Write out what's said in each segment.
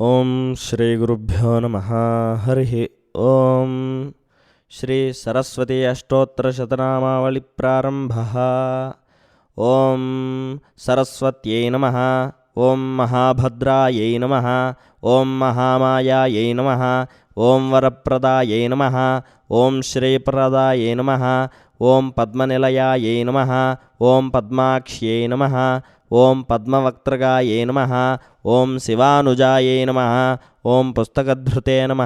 ఓం శ్రీ గురుభ్యో నమ. హరి ఓం. శ్రీ సరస్వతి అష్టోత్తరశతనామావళి ప్రారంభ. ఓం సరస్వత్యై నమ. ఓం మహాభద్రాయై నమ. ఓం మహామాయాయై నమ. ఓం వరప్రదాయై నమ. ఓం శ్రీప్రదాయై నమ. ఓం పద్మనిలయాయే నమ ఓం పద్మాక్ష్యై నమ ఓం పద్మవక్త్రగాయే నమ ఓం శివానుజాయే నమ ఓం పుస్తకధృతే నమ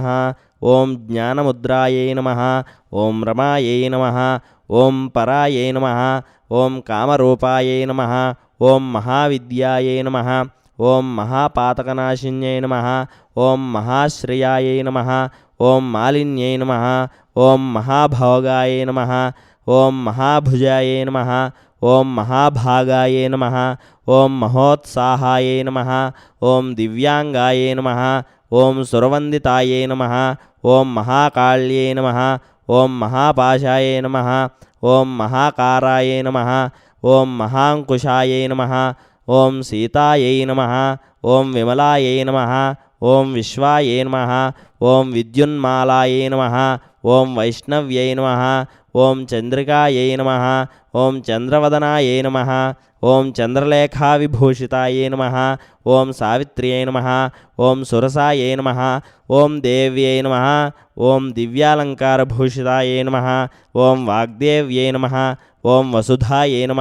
ఓం జ్ఞానముద్రాయే నమ ఓం రమాయై నమ ఓం పరాయే నమ ఓం కామరూపాయే నమ ఓం మహావిద్యాయే నమ ఓం మహాపాతకనాశిన్యై నమ ఓం మహాశ్రియాయై నమ ఓం మాలిన్యై నమ ఓం మహాభోగాయై నమ ఓం మహాభుజాయై నమ ఓం మహాభాగాయే నమ ఓం మహోత్సాహాయే నమ ఓం దివ్యాంగాయే నమ ఓం సురవందితాయే నమ ఓం మహాకాళ్యే నమ ఓం మహాపాశాయే నమ ఓం మహాకారాయే నమ ఓం మహాంకుశాయే నమ ఓం సీతాయై నమ ఓం విమలాయై నమ ఓం విశ్వాయే నమ ఓం విద్యున్మాలాయే నమ ఓం వైష్ణవ్యై నమ ఓం చంద్రికాయై నమ ఓం చంద్రవదనాయై నమ ఓం చంద్రలేఖావిభూషితాయై నమ ఓం సావిత్ర్యై నమ ఓం సురసాయై నమ ఓం దేవ్యై నమ ఓం దివ్యాలంకారభూషితాయై నమ ఓం వాగ్దేవ్యై నమ ఓం వసుధాయై నమ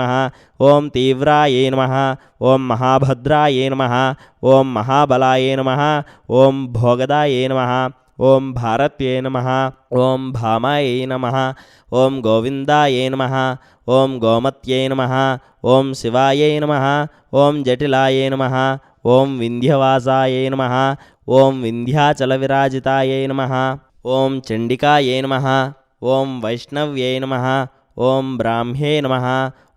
ఓం తీవ్రాయై నమ ఓం మహాభద్రాయై నమ ఓం మహాబలాయై నమ ఓం భోగదాయై నమ ఓం భారత్యై నమ ఓం భామాయై నమ ఓం గోవిందాయై నమ ఓం గోమత్యై నమ ఓం శివాయై నమ ఓం జటిలాయై నమ ఓం వింధ్యవాసాయై నమ ఓం వింధ్యాచల వింధ్యాచలవిరాజితాయై నమ ఓం చండికాయై నమ ఓం వైష్ణవ్యై నమ ఓం బ్రాహ్మ్యై నమ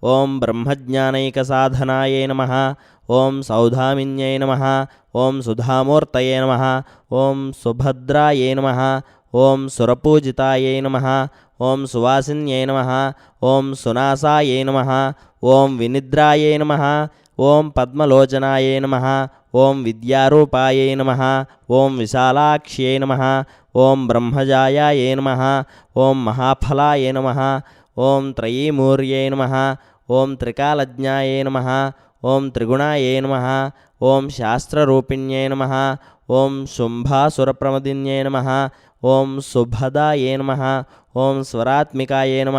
ఓం బ్రహ్మజ్ఞానైక బ్రహ్మజ్ఞానైకసాధనాయై నమ ఓం సౌధామిన్యై నమ ఓం సుధామూర్తయే నమ ఓం సుభద్రాయే నమ ఓం సురపూజితాయై నమ ఓం సువాసిన్యై నమ ఓం సునాసాయే నమ ఓం వినిద్రాయే నమ ఓం పద్మలోచనాయే నమ ఓం విద్యారూపాయే నమ ఓం విశాలాక్ష్యై నమ ఓం బ్రహ్మజాయాయే నమ ఓం మహాఫలాయే నమ ఓం త్రయీమూర్యై నమ ఓం త్రికాలజ్ఞాయే నమ ఓం త్రిగుణాయే నమ. ఓం శాస్త్రరూపిణ్యే నమ. ఓం శుంభాసురప్రమదిన్యే నమ. ఓం శుభదాయే నమ. ఓం స్వరాత్మికాయే నమ.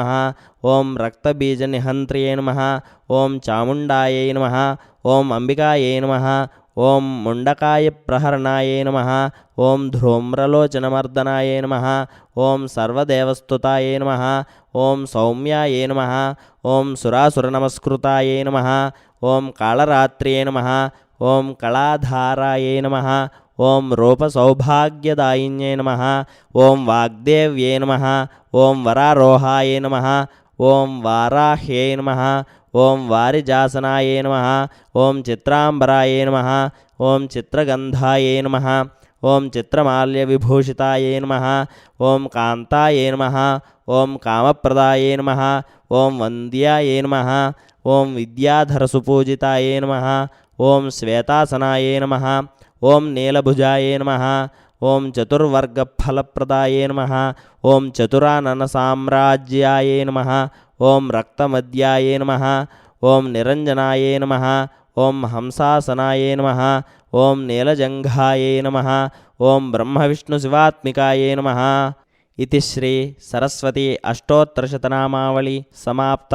ఓం రక్తబీజనిహంత్రియే నమ. ఓం చాముండాయై నమ. ఓం అంబికాయై నమ. ఓం ముండకాయ ప్రహరణాయ నమ ఓం ధూమ్రలోచనమర్దనాయే నమ ఓం సర్వదేవస్థుతాయ నమ ఓం సౌమ్యాయ నమ ఓం సురాసురనమస్కృతాయ నమ ఓం కాళరాత్రియే నమ ఓం కళాధారాయ నమ ఓం రూపసౌభాగ్యదాయిన్యే నమ ఓం వాగ్దేవ్యే నమ ఓం వరారోహాయ నమ ఓం వారాహ్యే నమ ఓం వారిజాసనాయే నమ ఓం చిత్రాంబరాయే నమ ఓం చిత్రగంధాయే నమ ఓం చిత్రమాల్య విభూషితాయే నమ ఓం కాంతాయే నమ ఓం కామప్రదాయే నమ ఓం వంద్యాయే నమ ఓం విద్యాధరసుపూజితాయే నమ ఓం శ్వేతాసనాయే నమ ఓం నీలభుజాయే నమ ఓం చతుర్వర్గఫలప్రదాయే నమ ఓం చతురానన సామ్రాజ్యాయే నమ ఓం రక్తమద్యాయే నమ ఓం నిరంజనాయే నమ ఓం హంసాసనాయే నమ ఓం నీలజంఘాయే నమ ఓం బ్రహ్మవిష్ణు బ్రహ్మవిష్ణుశివాత్మికాయే నమ. ఇది శ్రీ సరస్వతి అష్టోత్తరశతనామావళి సమాప్త.